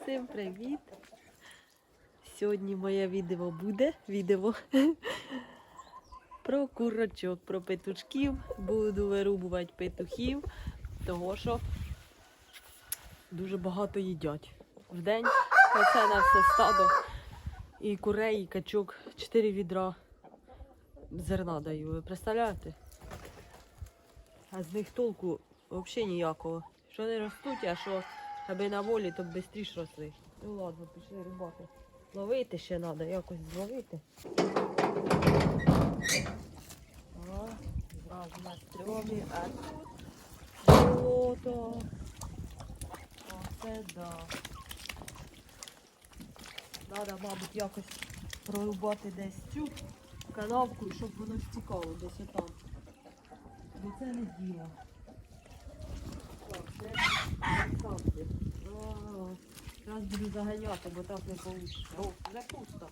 Всім привіт! Сьогодні моє відео буде відео про курочок, про петушків. Буду вирубувати петухів, того що дуже багато їдять. В день оце на все стадо. І курей, і качок, 4 відра зерна даю. Ви представляєте? А з них толку взагалі ніякого. Що не ростуть, а що аби на волі, то б швидше росли. Ну ладно, пішли рибати. Ловити ще треба, якось зловити. Зразу на стрьомі, а тут болото. Оце да. Треба, мабуть, якось прорубати десь цю канавку, щоб воно стікало десь отам. Бо це не діло. Так, це. Зараз буду заганяти, бо так не вийде. О, вже пусто.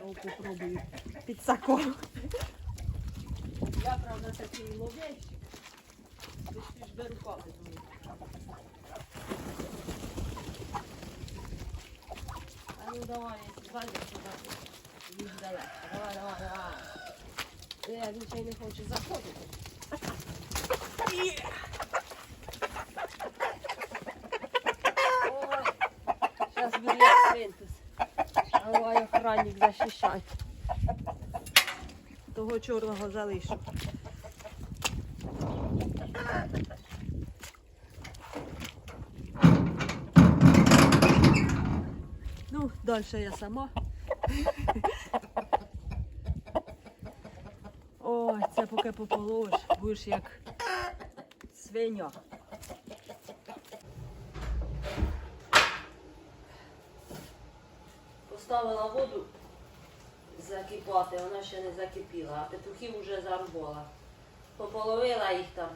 О, попробую під саком. Правда, такий ловельщик. Ти ж беру пати мені. А ну давай, зайдеш туди, їх далеко. Давай, давай, давай. Я звичайно не хочу заходити. Зараз буду як свинтус. Давай охранник защищать. Того чорного залишу. Ну, далі я сама. Ой, це поки пополовиш, будеш як свиня. Поставила воду закипати, вона ще не закипіла, а петухів вже зарубала. Пополовила їх там.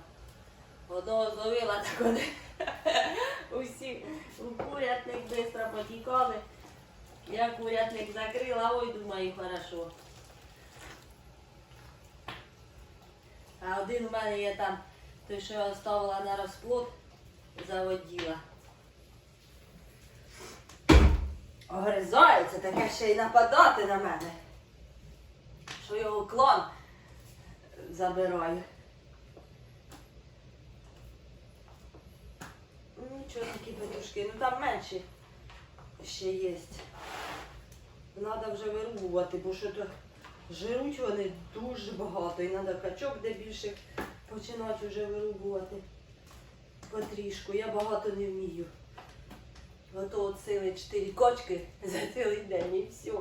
Одного зловила, так вони усі у курятник швидко потікали. Я курятник закрила, ой, думаю, хорошо. А один у мене є там, той, що я оставила на розплод, заводіла. Огризається, таке ще й нападати на мене. Що його клон забирає. Ну, Нічого такі петушки, ну там менше ще є. Треба вже вирубувати, бо що то жируть вони дуже багато. І треба качок де більше починати вже вирубувати потрішку. Я багато не вмію. Ото от сили 4 кочки за цілий день і все.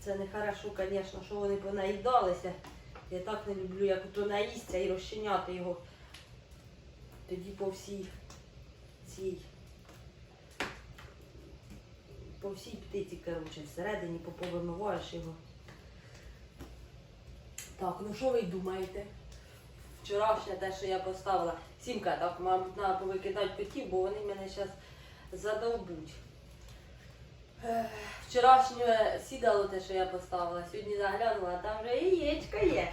Це не хорошо, звісно, що вони понаїдалися. Я так не люблю, як ото наїсться і розчиняти його. Тоді по всій цій по всій птиці, коротше, всередині поповимиваєш його. Так, ну що ви думаєте? Вчорашнє те, що я поставила. Сімка, так, мабуть, треба повикидати котів, бо вони мене зараз задовбуть. Вчорашнє сідало те, що я поставила. Сьогодні заглянула, там вже яєчко є.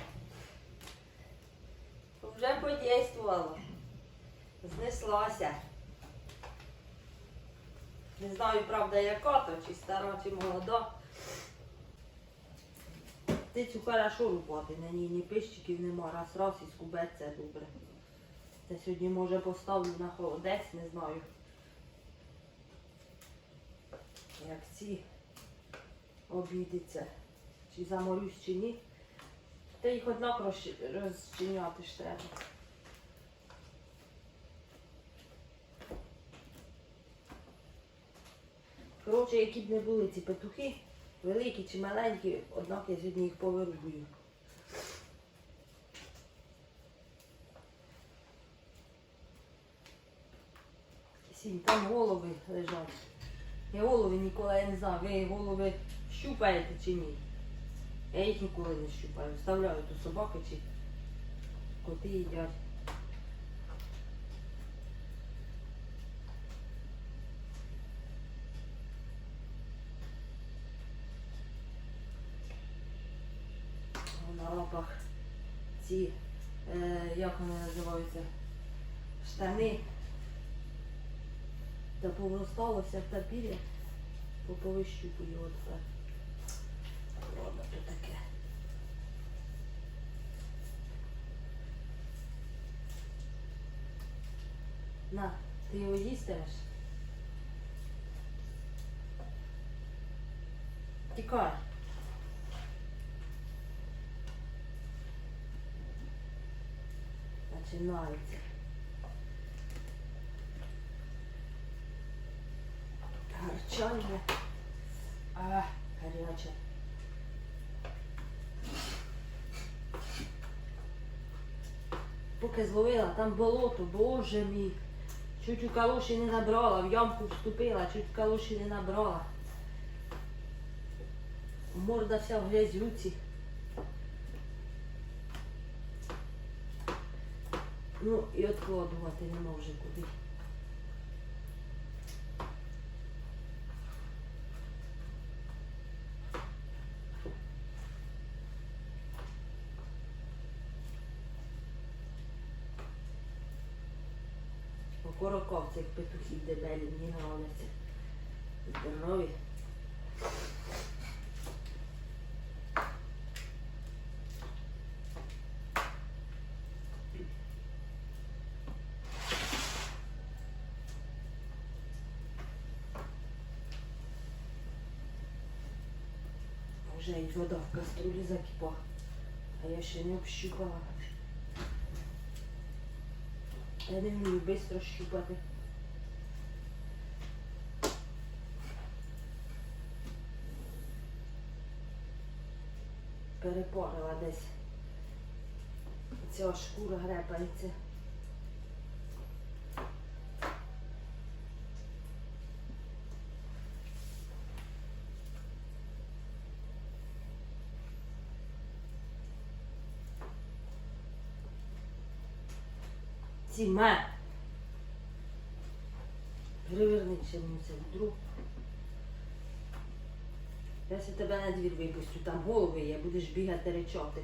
Вже подействувало. Знеслася. Не знаю, правда, яка то, чи стара, чи молода. Птицю хорошо рубати, на ній ні пищиків нема, раз раз і скубеться добре. Це сьогодні може поставлю на холодець, не знаю. Як ці обійдеться. Чи заморюсь, чи ні. Та їх однак розчиняти ж треба. Коротше, які б не були ці петухи, великі чи маленькі, однак я сьогодні їх повирубую. Сінь, там голови лежать. Я голови ніколи я не знаю, ви голови щупаєте чи ні. Я їх ніколи не щупаю. Вставляю ту собаки чи коти їдять. На лапах ці, е, як вони називаються, штани. Та повросталося та пір'я, поповищупую оце. Ладно, то таке. На, ти його їстиш? Тікай. Починається. Гарчання. А, гаряче. Поки зловила, там болото, боже мій. Чуть у калоші не набрала, в ямку вступила, чуть в калоші не набрала. Морда вся в грязюці. Ну і откладувати нема вже куди. Окороков цих петухів дебелі мені нравляться. Здорові. І вода в каструлі закипала, а я ще не общупала. Я не вмію швидко щупати. Перепорила десь. Ця шкура грепається. Ціме. Перевернися мені це вдруг. Я тебе на двір випустю, там голови є, будеш бігати речати.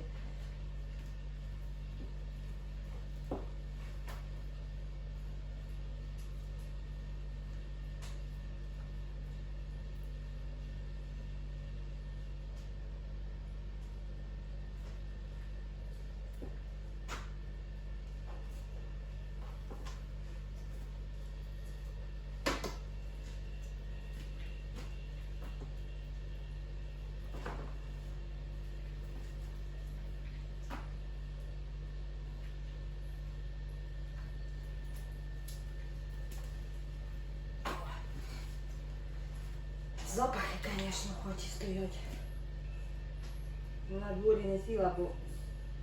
Запахи, звісно, хоч і стоять. На дворі не сіла, бо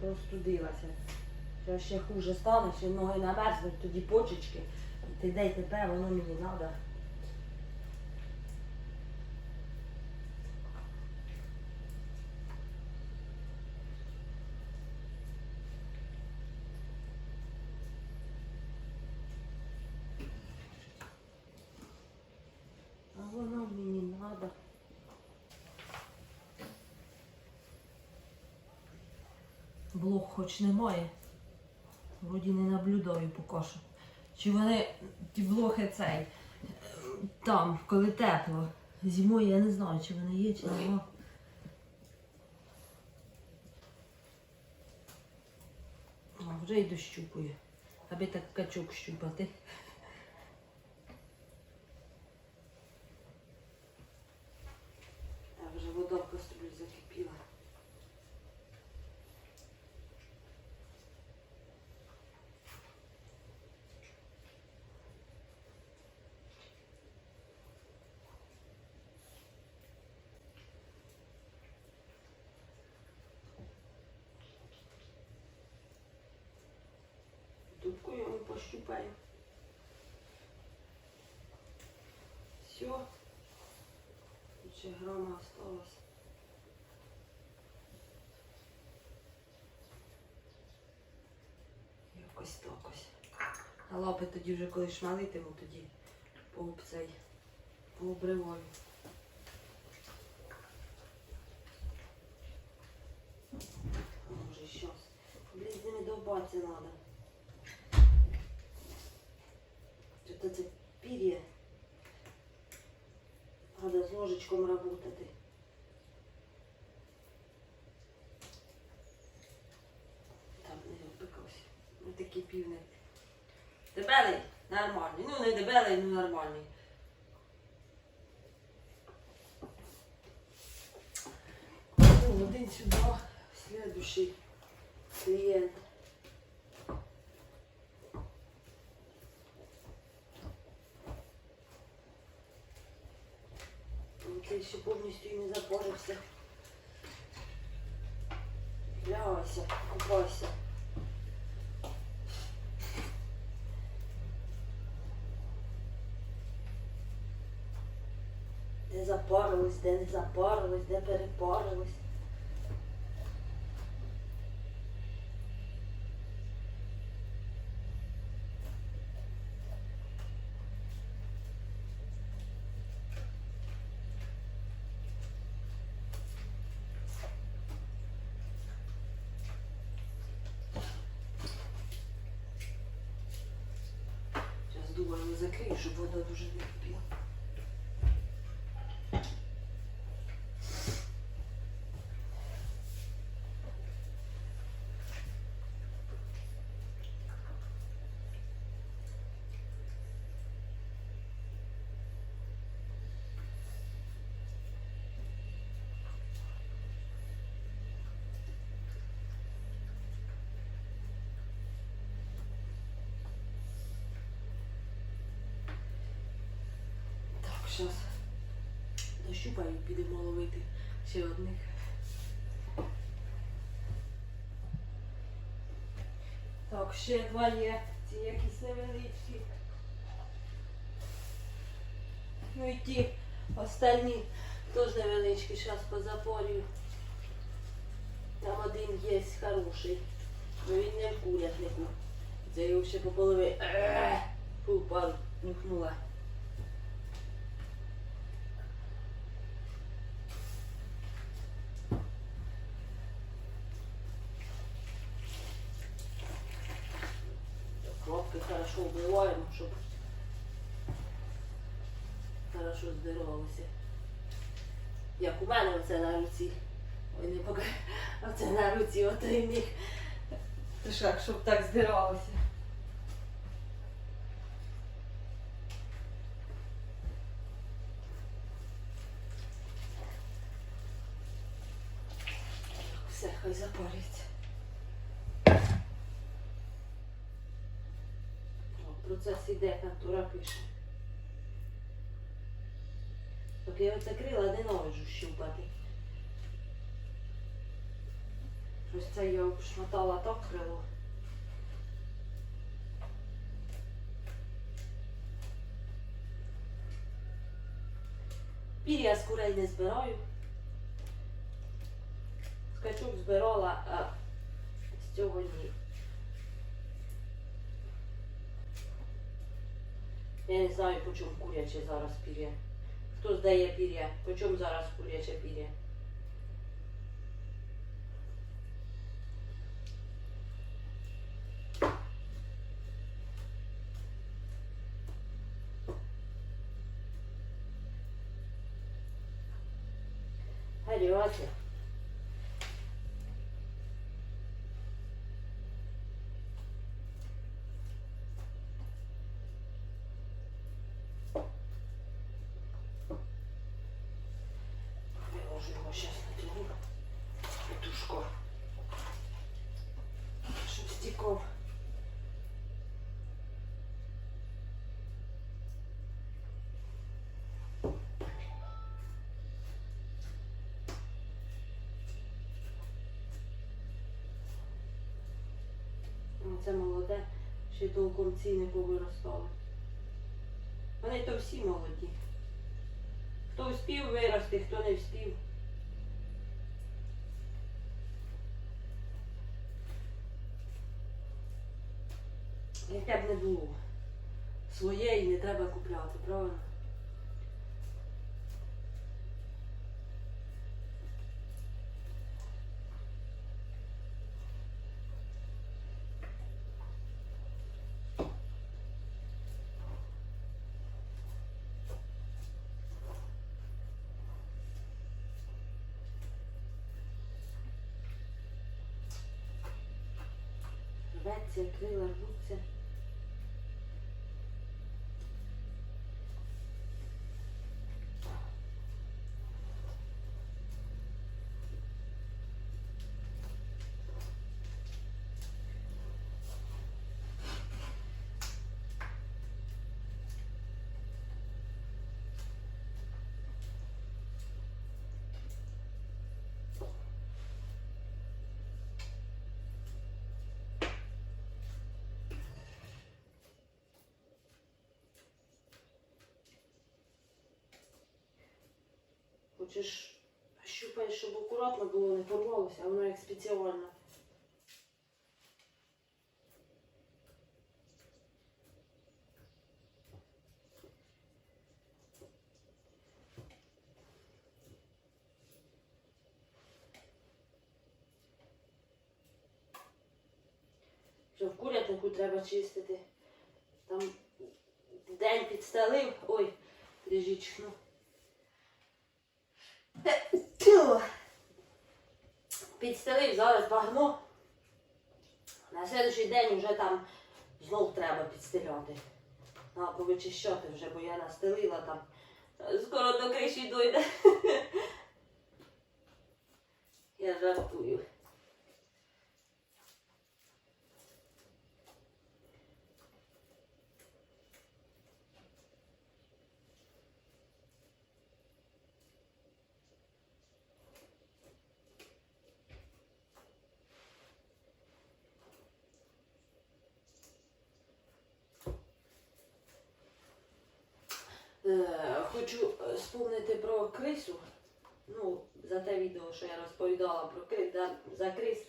простудилася. Це ще хуже стане, ще ноги намерзнуть, тоді почечки. Ти дай тепер, воно мені треба. А воно мені треба. Блок хоч немає. Вроді не наблюдаю поки що. Чи вони ті блохи цей там, коли тепло. Зимою я не знаю, чи вони є, чи нема. Вже й дощупує. Аби так качок щупати. зубкою його пощупаю. Все. Тут ще грама осталось. Якось так ось. А лапи тоді вже коли шмалитиму, тоді по цей пообриваю. Може щось. Блін, з ними довбатися треба. Що це пір'я. Треба з ложечком працювати. Так, не опикався. Ось такий півник. Дебелий, нормальний. Ну не дебелий, ну нормальний. Ну, один сюди, следующий клієнт. Ну, Цей ще повністю і не запорився. Глявайся, купайся. Де запарились, де не запарились, де перепарились. Зараз думаю, закрию, щоб вода дуже не кипіла. Так, зараз дощупаю, підемо ловити ще одних. Так, ще два є. Ці якісь невеличкі. Ну і ті останні теж невеличкі, зараз по позапорю. Там один є хороший. Ну він не в курятнику. Це його ще по голові. Е, Фу, пан нюхнула. Кропки хорошо вбиваємо, щоб хорошо здоровалося. Як у мене оце на руці. Ой, не пока. Оце ото міг. Тишак, щоб так здоровалося. Все, хай запариться. Процес іде, контура пише. Поки я оце крила, не можу щупати. Ось це я обшмотала так крило. Пір'я з курей не збираю. Скачок збирала, а з цього ні. Я не знаю, по чому куряче зараз пір'я. Хто здає пір'я? По чому зараз куряче пір'я? Це молоде, ще толком ці не повиростали. Вони то всі молоді. Хто вспів вирости, хто не вспів. Яке б не було. Своєї не треба купляти, правильно? Хочеш щупаєш, щоб акуратно було, не порвалося, а воно як спеціально. В курятнику треба чистити. Там день підстелив. Ой, ріжічно. Підстелив зараз багно. На следующий день вже там знов треба підстеляти. Треба повичищати вже, бо я настелила там. Скоро до криші дойде. Я жартую. Е, Хочу е, спомнити про крису. Ну, за те відео, що я розповідала про крис, за крис.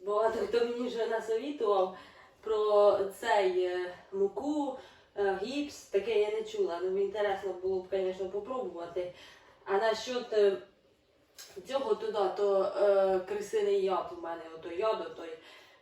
Багато хто мені вже насовітував про цей е, муку, е, гіпс. Таке я не чула. Ну, інтересно було б, звісно, попробувати. А насчет е, цього туди, то е, крисиний яд у мене, ото яд той.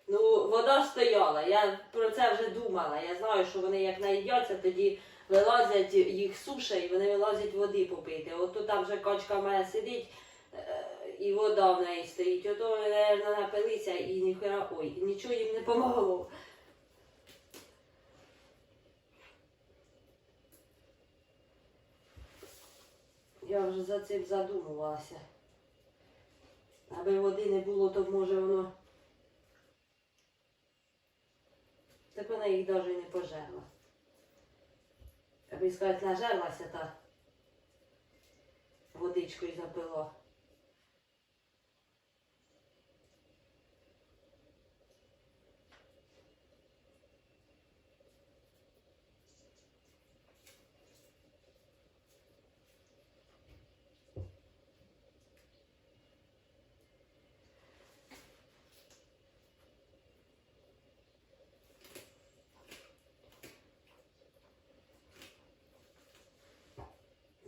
Ну, вода стояла. Я про це вже думала. Я знаю, що вони як наїдяться, тоді вилазять їх суша і вони вилазять води попити. От тут там вже качка має сидить е, і вода в неї стоїть. Ото наверно, напилися і ніхера, ой, нічого їм не помогло. Я вже за цим задумувалася. Аби води не було, то може воно. Так вона їх навіть не пожерла. Аби сказати, нажерлася та водичкою запила.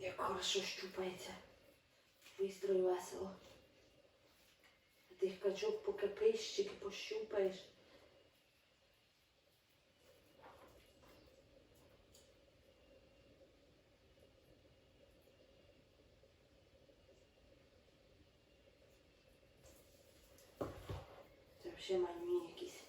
Як хорошо щупається. Бистро і весело. А тих качок поки пищики пощупаєш. Це взагалі мальмі якісь.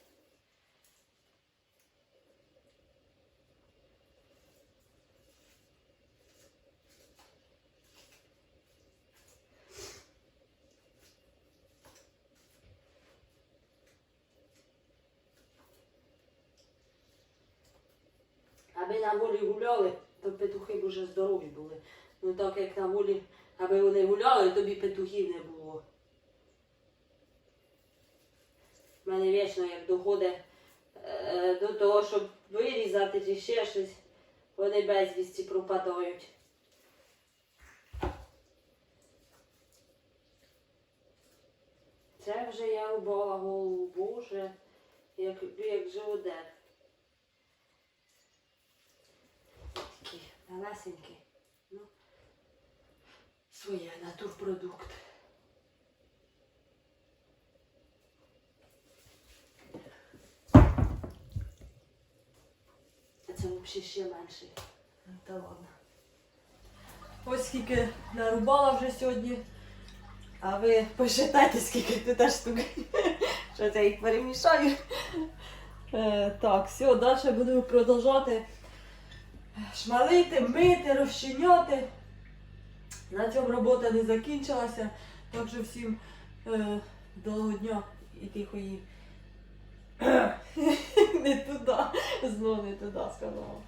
Аби на волі гуляли, то петухи б уже здорові були. Ну так як на волі, аби вони гуляли, тобі петухів не було. У мене вічно як доходить е, до того, щоб вирізати чи ще щось, вони безвісті пропадають. Це вже я рубала голову, боже. як, як живодер. Такі малесенькі. Ну, своє натурпродукт. А це взагалі ще менший. Ну, Та ладно. Ось скільки нарубала вже сьогодні. А ви посчитайте, скільки тут аж штук. Що я їх перемішаю. Е, так, все, далі буду продовжати шмалити, мити, розчиняти. На цьому робота не закінчилася. Так що всім е, довгого дня і тихої. не туди, знову не туди сказала.